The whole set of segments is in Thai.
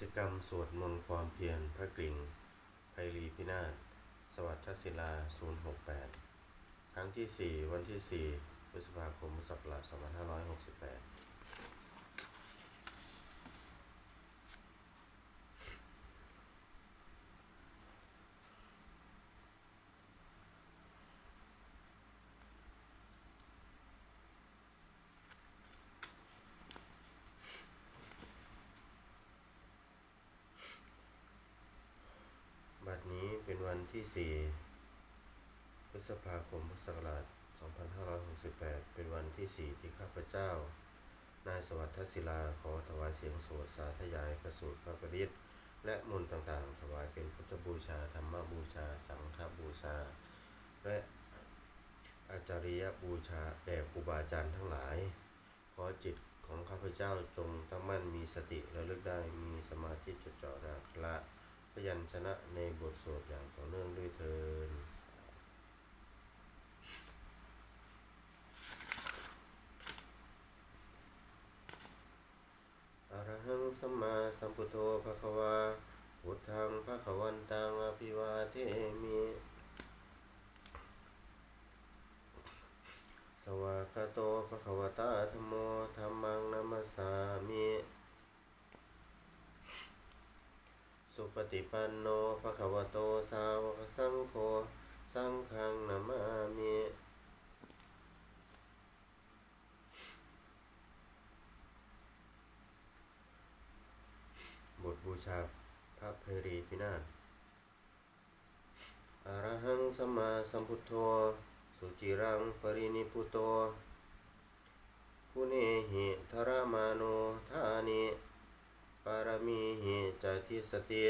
จกรรมสวดมนต์ความเพียรพระกริ่งไพรีพินาศสวัสดิ์ศิลา 068 ครั้งที่ 4 วันที่ 4 พฤษภาคมพุทธศักราช2568 บัดนี้เป็น วันที่ 4 พฤษภาคม พุทธศักราช 2568 เป็นวันที่ 4 ที่ข้าพเจ้า นายสวัสดิ์ศิลา ขอถวายเสียงสวดสาธยายพระสูตรพระปริตและมนต์ต่างๆ ถวายเป็นพุทธบูชา ธรรมบูชา สังฆบูชา และอาจาริยบูชาแด่ครูบาอาจารย์ทั้งหลาย ขอจิตของข้าพเจ้าจงตั้งมั่นมีสติระลึกได้มีสมาธิจดจ่อนาคละ ยัญชนะในบทสวดอย่างต่อเนื่องด้วยเทินอรหังสัมมาสัมพุทโธภะคะวาพุทธังภะคะวันตังอภิวาเทมิสวากาโตภะคะวตาธโมธัมมังนัมสสามิ สุปฏิปันโนภะคะวะโตสาวกสังโฆสังฆังนามามิบทบูชาพระเพรีพินาศอะรหังสัมมาสัมพุทโธ สุจิรังปรินิพุโตพุเนหิธรมาโนธานิ ปารมีหิจติสติ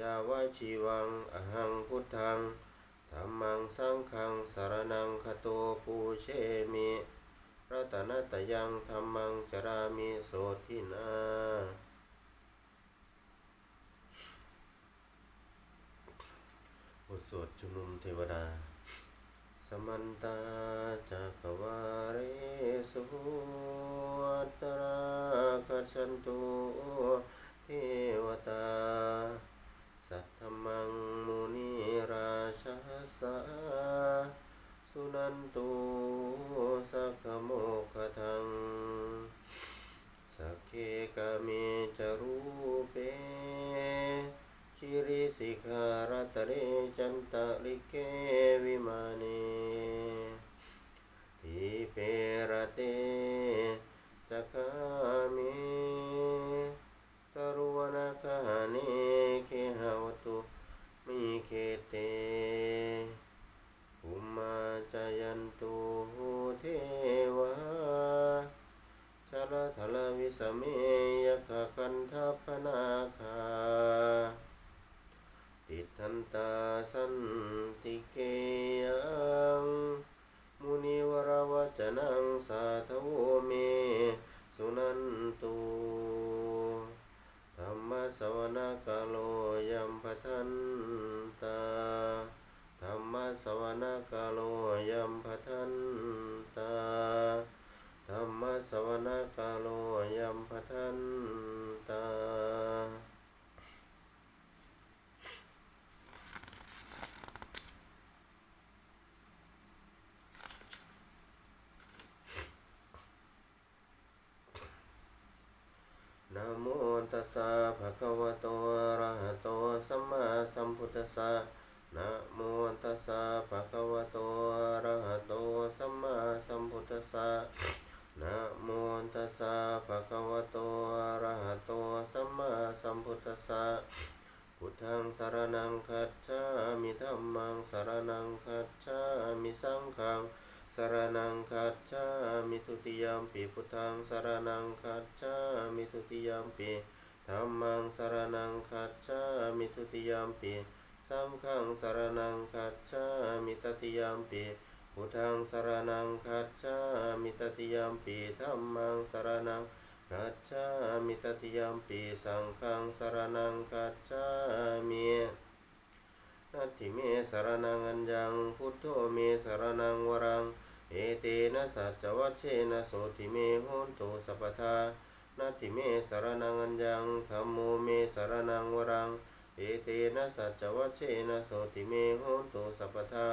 ยาวาชีวังอหังพุทธังธัมมังสังฆังสารนังคโตปูเชมิรัตนตยังธัมมังจรามิโสทินาบทสวดชุมนุมเทวดา สมันตาจักวาเรสุวัตราคัจฉันตุเทวตา สัทธมังมุนิราชาสาสุนันตุสักขโมคทังสักเคกาเมจรูเป คิริสิกขารัตเรจันตะลิเกวิมาเนทิเปรเตจักามิตรุวนาคาเนเคหาวตุมิเคเตภุมาจายันตุเทวาชาลทลวิสเมยขคันทัพพนา ติทันตาสันติเกยังมุนิวรวจนัง สาธโวเม สุนันตุธรรมสวนกาโลยัมปทันตาธรรมสวนกาโลยัมปทันตาธรรมสวนกาโลยัมปทันตา นะโมตั สะภะคะวะโตอะระหะโตสัมมาสัมพุทธัสสะนะโมตัสสะภะคะวะโตอะระหะโตสัมมาสัมพุทธัสสะนะโมตัสสะภะคะวะโตอะระหะโตสัมมาสัมพุทธัสสะพุทธังสารนังคัจฉามิธัมมังสารนังคัจฉามิสังฆังสารนังคัจฉามิทุติยมปีพุทธังสารนังคัจฉามิทุติยมปี ธัมมังสารนังคัจฉามิทุติยมปีสังฆังสารนังคัจฉามิตติยมปีพุทธังสารนังคัจฉามิตติยมปีธัมมังสารนังคัจฉามิตติยมปีสังฆังสารนังคัจฉามินัตถิเมสารนังอัญญังพุทโธเมสารนังวรัง เอเตนะสัจจวัชเชนะโสติเมโหนตุสัพพทา นนัตถิเมสารนังอัญญังธรรมโมเมสารนังวรัง เอเตนะสัจวัชเชนะโสติเมโหตุสัพพทา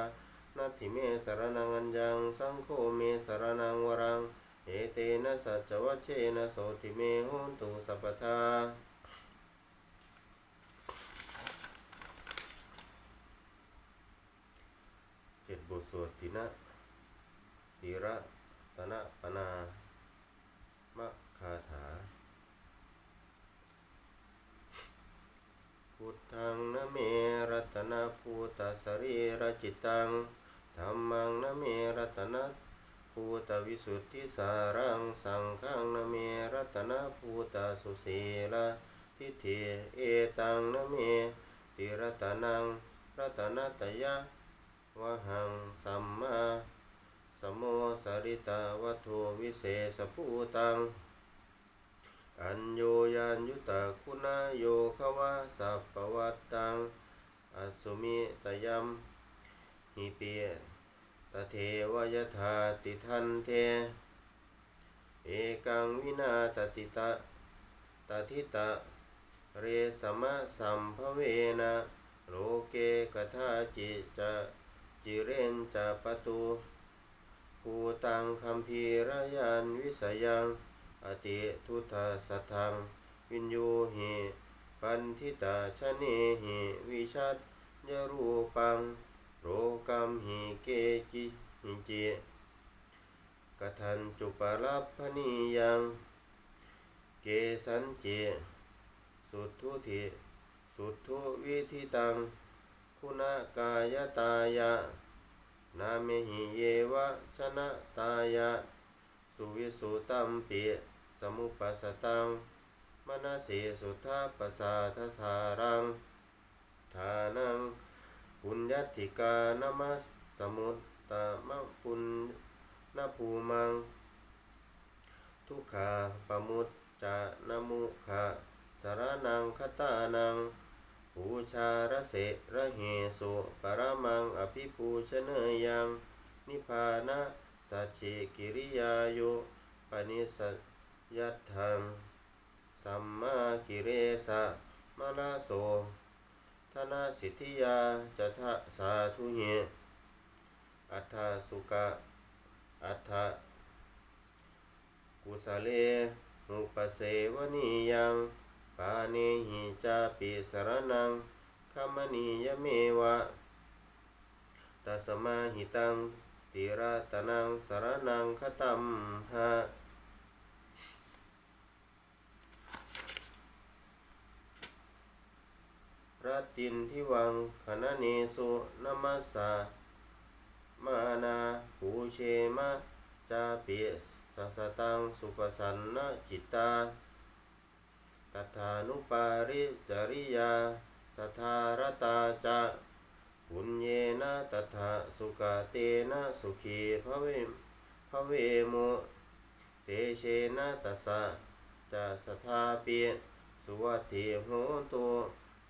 นัตถิเมสารนังอัญญังสังโฆเมสารนังวรัง เอเตนะสัจจวัชเชนะโสติเมโหตุสัพพทาเจ็ดบทสวดตินะติระตนะปนามะคา ทังนะเมรัตนะภูตสรีระจิตังธรรมังนะเมรัตนะภูตวิสุทธิสารังสังฆังนะเมรัตนะภูตสุสีละทิฏฐิเอตังนะเมติรัตนังรัตนตยะวะหังสัมมาสมโมสริตาวัตถุวิเศษภูตัง อัญโยยันยุตะคุณาโยขวะสัพปวัตตังอสุมิตยัมหิเปียตเทวยธาติทันเท เอกังวินาตติตะตทิตะ เรสมะสัมภเวนะโลเกกทาจิจะจิเรนจะปตุภูตังคัมภีรยันวิสยัง อติทุตาสัทธังวินโยหิปันทิตาชะเนหิวิชัดยรูปัง โรกัมหิเกจิหิจิกทันจุปลัพพนิยัง เกสันเจ สุทุติสุทุวิธิตัง คุณกายตายะ นาเมหิเยวะชนะตายะ สุวิสุตัมปิ สมุปัสสตังมนสีสุทธาปสาทธารังทานังปุญญติกานามัสสมุตตะมะปุณนภูมัง ทุกขาปมุตจะนมุขะสารนังคตานังปูชาระเสระเหสุปรมังอภิปูชเนยยัง นิพพานะสัจฉิกิริยายุปนิสั ยัตถังสัมมากิเรสะมะลาโสธนาสิทธิยาจะทะสาธุเหอัฏฐสุกะอัฏฐกุสเลมุปเสวนียังปาเนหิจาปิสรนังขมณียเมวะตัสมาหิตังติระตนังสารนังคตัมหะ ตินทิวังคณะเนสุนมัสสะมานาปูเชมะจาปิสัสสตังสุปสันนจิตตาตถานุปาริจริยาสทารตาจะปุญเยนะตถาสุกเตนะสุขีภเวมภเวโมเตเชนะตัสสะจะสทาปิสุวัติโหตุ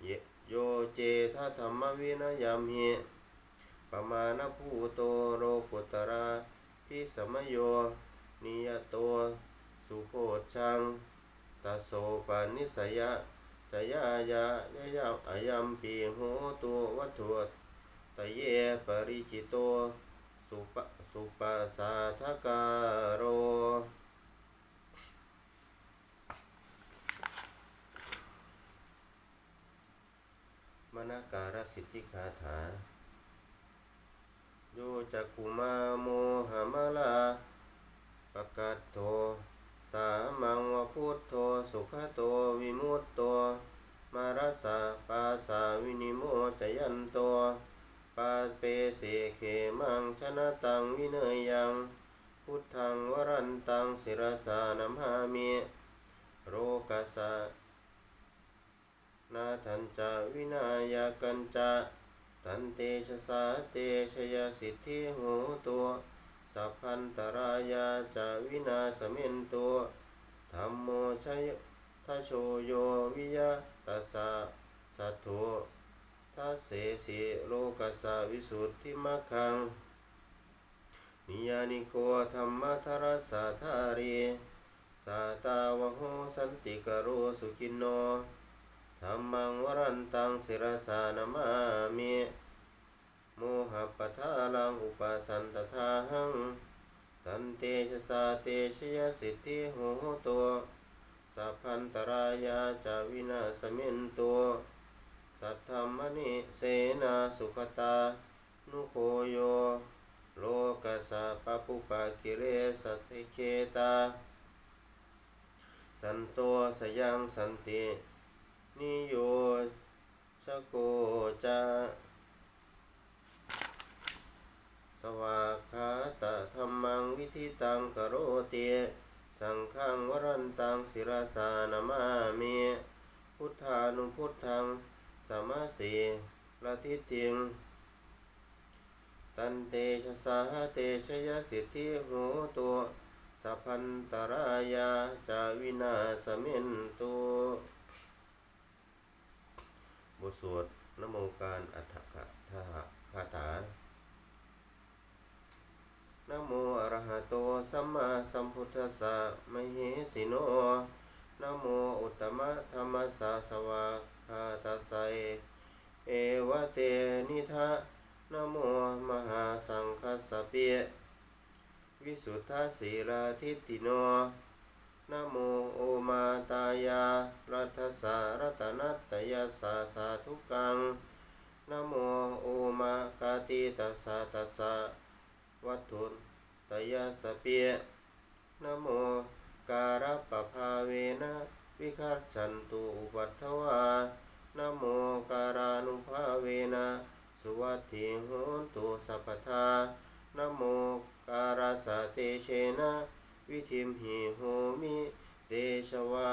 เย โยเจทะธรรมวินยามหิปมาณภูโตโรกุตระพิสมโย นิยโต สุโพชังตัสโสปานิสยะจะยายายายาอายัมปีโหตุวัตถุตเยปริจิโต สุปสุปสาทกาโร มนการสิทธิคาถา โยจักุมาโมหมลาปะกัตโต สามังวพุทโธสุขโตวิมุตโต มารสาปาสาวินิโมจยันโตปาเปเสเขมังชนะตังวิเนยยัง พุทธังวรันตังศิรสานัมหามิโรกัสสะ นาทันจาวินายากันจาตันเตชะสาเตชยสิทธิโหตัวสัพพันตรายาจาวินาสเมนตัวธรรมโมชัยทัชโชโยวิยะตัสสะสัทโธทัสเสสิโลกัสสะวิสุทธิมัคคังนิยานิโกธรรมทรสสะทารีสาตาวโหสันติกโรสุกินโน ธรรมังวรันตังศิรสานามามิโมหะปทาลังอุปสันตทาหังตันเตชะสาเตชยสิทธิโหตัวสัพพันตรายาจาวินาสมินตัวสัทธรรมนิเสนาสุขตา นุโคโย โลกัสสะปะปุปะกิเรสัติเคตา สันโตสยังสันติ นิโยชะโกจาสวากขาตะธรรมังวิธิตังกโรเตสังฆังวรันตังศิรสานามามิพุทธานุพุทธังสมาสีละทิติงตันเตชะสาเตชยสิทธิโหตัวสัพพันตรายาจาวินาสมินตุ บทสวดนโมการอัฏฐกถาคาถานโมอรหะโตสัมมาสัมพุทธัสสะมเหสิโนนโมอุตตมะธรรมสาสวะคาตัสไสเอวะเตนิทะนโมมหาสังคัสสะเปียวิสุทธาสีลาทิตติโน นโมโอมาตายารัตสารัตนัตตยาสาสาธุกังนโมโอมากาติตัสสะตัสสะวัตถุตยาสเปียนโมการะปภาเวนะวิคัจฉันตุอุปัฏฐวานโมการานุภาเวนะสุวัตถิโหนตุสัพพทานโมการาสะเตเชนะ วิธิมหิโหมิเตชวา